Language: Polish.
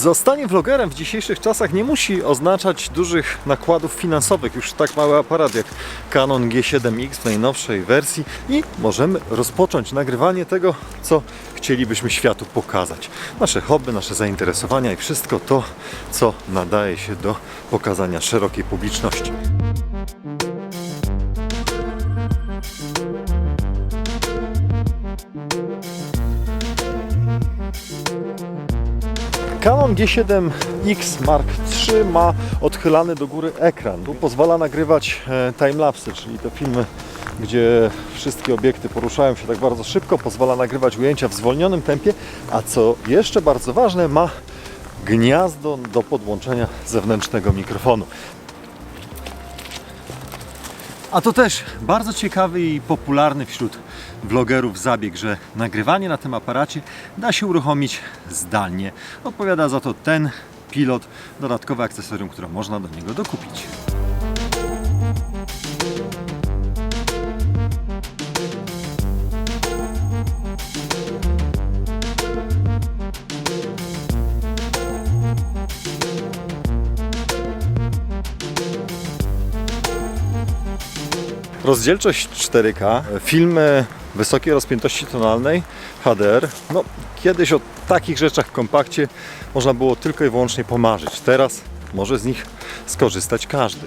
Zostanie vlogerem w dzisiejszych czasach nie musi oznaczać dużych nakładów finansowych. Już tak mały aparat jak Canon G7X w najnowszej wersji i możemy rozpocząć nagrywanie tego, co chcielibyśmy światu pokazać. Nasze hobby, nasze zainteresowania i wszystko to, co nadaje się do pokazania szerokiej publiczności. Canon G7X Mark III ma odchylany do góry ekran. Tu pozwala nagrywać e, timelapsy, czyli te filmy, gdzie wszystkie obiekty poruszają się tak bardzo szybko. Pozwala nagrywać ujęcia w zwolnionym tempie, a co jeszcze bardzo ważne, ma gniazdo do podłączenia zewnętrznego mikrofonu. A to też bardzo ciekawy i popularny wśród vlogerów zabieg, że nagrywanie na tym aparacie da się uruchomić zdalnie. Odpowiada za to ten pilot, dodatkowe akcesorium, które można do niego dokupić. Rozdzielczość 4K, filmy wysokiej rozpiętości tonalnej HDR. No, kiedyś o takich rzeczach w kompakcie można było tylko i wyłącznie pomarzyć. Teraz może z nich skorzystać każdy.